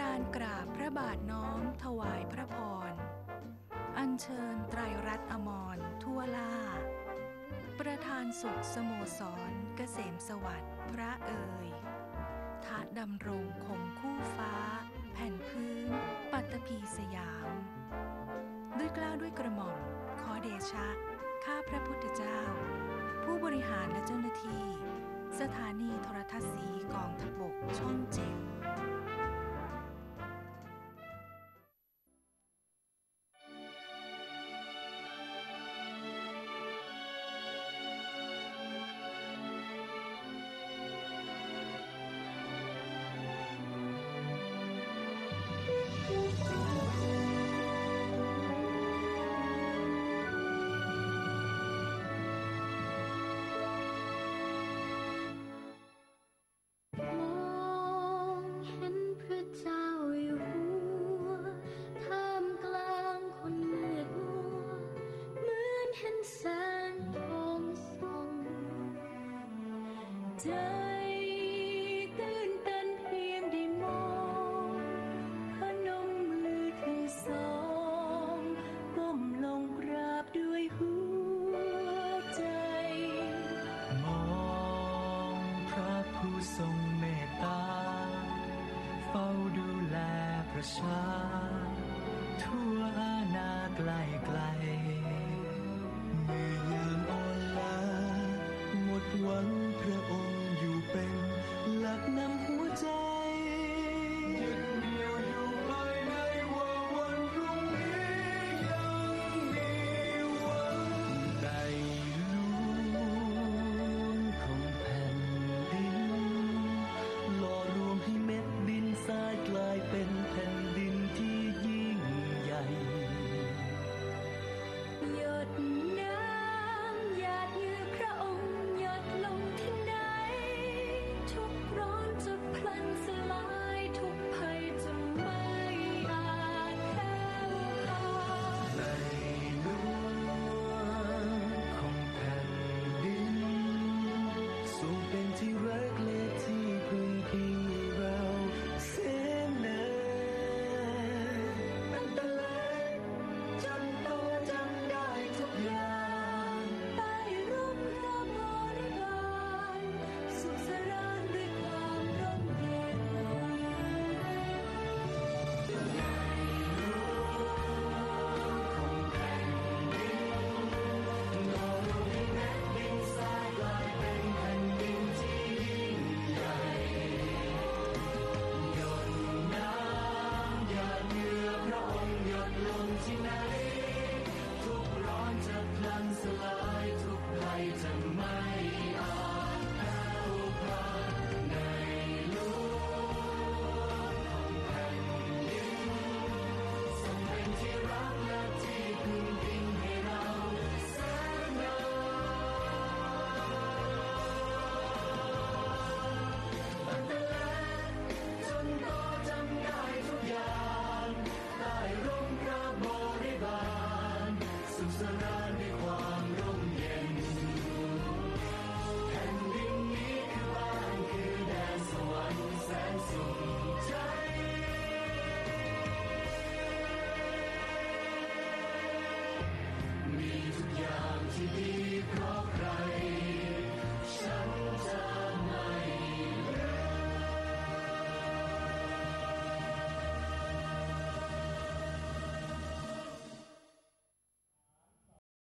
รานกราบพระบาทน้อมถวายพระพร อัญเชิญไตรรัตน์อมรทั่วล่า ประธานสุขสโมสรเกษมสวัสดิ์พระเอ่ยถาดำรงคงคู่ฟ้า แผ่นพื้น ปัตตภีสยาม ด้วยกล้าวด้วยกระหม่อมขอเดชะ ข้าพระพุทธเจ้า ผู้บริหารและเจ้าหน้าที่ สถานีโทรทัศน์สีกองทพบกช่องเจ็ด ใจตื่นต้นเพียงได้มองพนมมือทั้งสองก้มลงกราบด้วยหัวใจ มองพระผู้ทรงเมตตา เฝ้าดูแลประชา ทั่วอาณาไกลไกลเมื่อยามอ่อนล้า สุข